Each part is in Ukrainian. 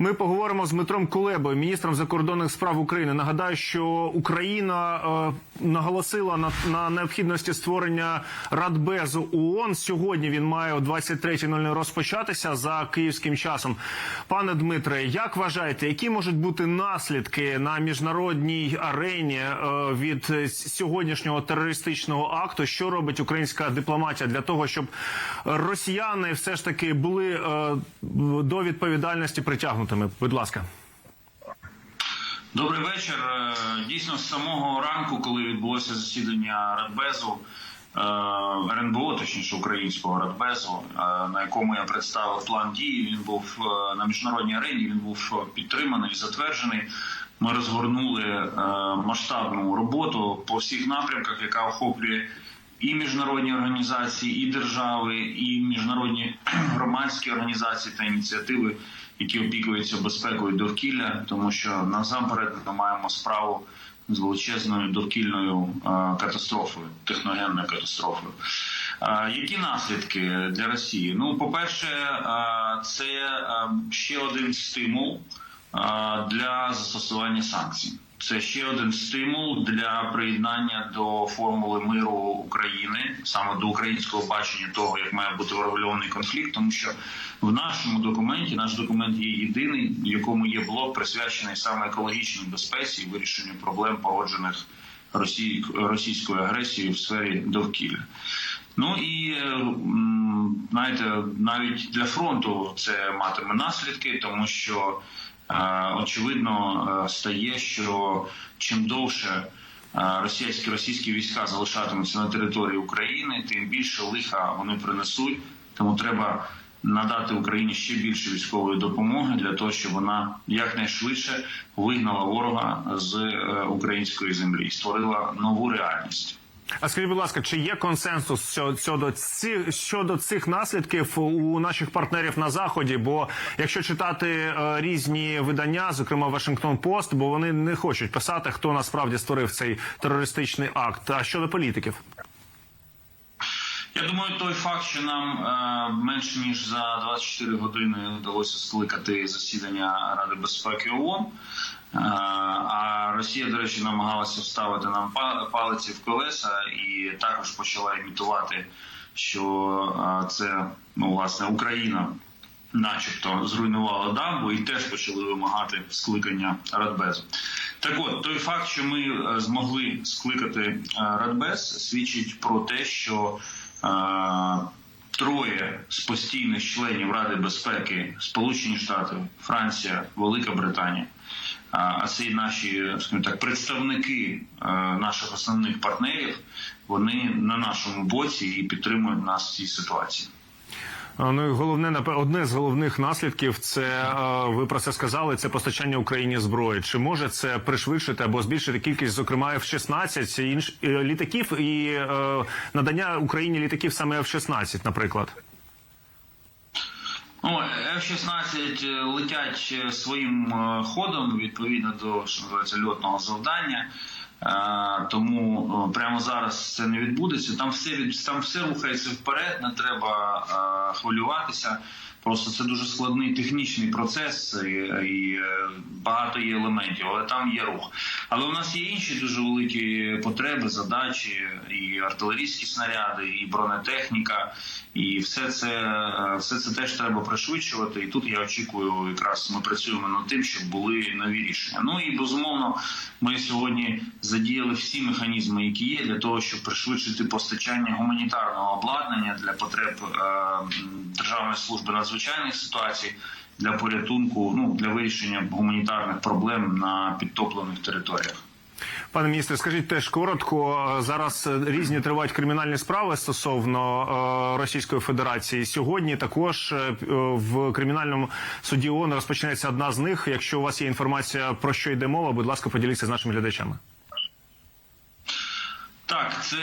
Ми поговоримо з Дмитром Кулебою, міністром закордонних справ України. Нагадаю, що Україна е, наголосила на, на необхідності створення Радбезу ООН. Сьогодні він має о 23.00 розпочатися за київським часом. Пане Дмитре, як вважаєте, які можуть бути наслідки на міжнародній арені е, від сьогоднішнього терористичного акту? Що робить українська дипломатія для того, щоб росіяни все ж таки були е, до відповідальності притягнутими? Будь ласка. Добрий вечір. Е, Дійсно, з самого ранку, коли відбулося засідання Радбезу, е, РНБО, точніше українського Радбезу, е, на якому я представив план дії, він був на міжнародній арені. Він був підтриманий, затверджений. Ми розгорнули масштабну роботу по всіх напрямках, яка охоплює і міжнародні організації, і держави, і міжнародні громадські організації та ініціативи, які опікуються безпекою довкілля, тому що насамперед ми маємо справу з величезною довкільною е, катастрофою, техногенною катастрофою. Е, Які наслідки для Росії? Ну, по-перше, е, це ще один стимул для застосування санкцій. Це ще один стимул для приєднання до формули миру України, саме до українського бачення того, як має бути врегульований конфлікт, тому що в нашому документі наш документ є єдиний, в якому є блок присвячений саме екологічній безпеці і вирішенню проблем породжених Росії, російською агресією в сфері довкілля. Ну і знаєте, навіть для фронту це матиме наслідки, тому що очевидно е, стає, що чим довше е, російські російські війська залишатимуться на території України, тим більше лиха вони принесуть. Тому треба надати Україні ще більше військової допомоги для того, щоб вона якнайшвидше вигнала ворога з е, української землі і створила нову реальність. А скажіть, будь ласка, чи є консенсус щодо- цих щодо цих наслідків у наших партнерів на заході? Бо якщо читати е, різні видання, зокрема Вашингтон Пост, бо вони не хочуть писати, хто насправді створив цей терористичний акт. А щодо політиків? Я думаю, той факт, що нам е, менш ніж за 24 години вдалося скликати засідання Ради безпеки ООН, а Росія, до речі, намагалася вставити нам па- палиці в колеса і також почала імітувати, що е, це ну власне Україна. Начебто зруйнувала дамбу і теж почали вимагати скликання Радбезу. Так от той факт, що ми е, змогли скликати е, Радбез, свідчить про те, що е, троє з постійних членів Ради безпеки Сполучені Штати, Франція, Велика Британія. А це і наші скажімо так, представники е, наших основних партнерів. Вони на нашому боці і підтримують нас в цій ситуації. Ну і головне одне з головних наслідків це е, ви про це сказали. Це постачання Україні зброї. Чи може це пришвидшити або збільшити кількість, зокрема F-16 інш літаків і е, надання Україні літаків саме F-16, наприклад? Ну, F-16 летять е, своїм е, ходом відповідно до що називається льотного завдання. Тому прямо зараз це не відбудеться. Там все від там все рухається вперед, не треба хвилюватися. Просто це дуже складний технічний процес і, і е, багато є елементів, але там є рух. Але у нас є інші дуже великі потреби, задачі, і артилерійські снаряди, і бронетехніка, і все це е, все це теж треба пришвидшувати. І тут я очікую, якраз ми працюємо над тим, щоб були нові рішення. Ну і безумовно, ми сьогодні задіяли всі механізми, які є, для того, щоб пришвидшити постачання гуманітарного обладнання для потреб е, Державної служби надзвичайних ситуацій. Для порятунку, ну для вирішення гуманітарних проблем на підтоплених територіях. Пане міністре, скажіть теж коротко. е, Зараз е, різні тривають кримінальні справи стосовно Російської Федерації. Сьогодні також в кримінальному суді ООН розпочнеться одна з них. Якщо у вас є інформація про що йде мова, будь ласка, поділіться з нашими глядачами. Так, це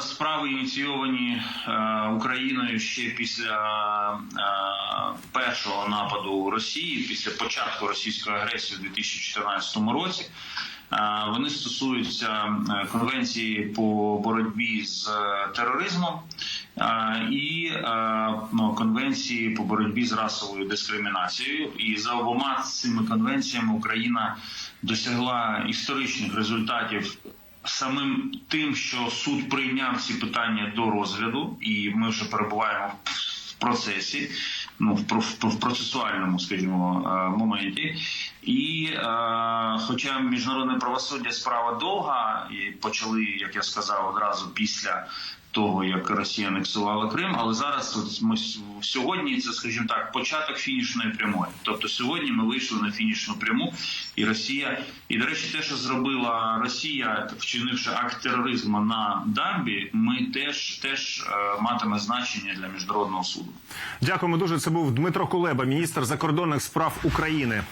справи ініційовані е, Україною ще після е, першого нападу Росії, після початку російської агресії у 2014 році. Е, вони стосуються е, конвенції по боротьбі з е, тероризмом е, і е, ну, конвенції по боротьбі з расовою дискримінацією. І за обома цими конвенціями Україна досягла історичних результатів. Самим тим, що суд прийняв ці питання до розгляду, і ми вже перебуваємо в процесі, ну в, про- в, в процесуальному, скажімо, е, моменті. І е, хоча міжнародне правосуддя справа довга, і почали, як я сказав, одразу після того, як Росія анексувала Крим, але зараз от ми сьогодні це, скажімо так, початок фінішної прямої. Тобто сьогодні ми вийшли на фінішну пряму, і Росія, і до речі, те, що зробила Росія, вчинивши акт тероризму на дамбі, ми теж теж е, матиме значення для міжнародного суду. Дякуємо дуже. Це був Дмитро Кулеба, міністр закордонних справ України.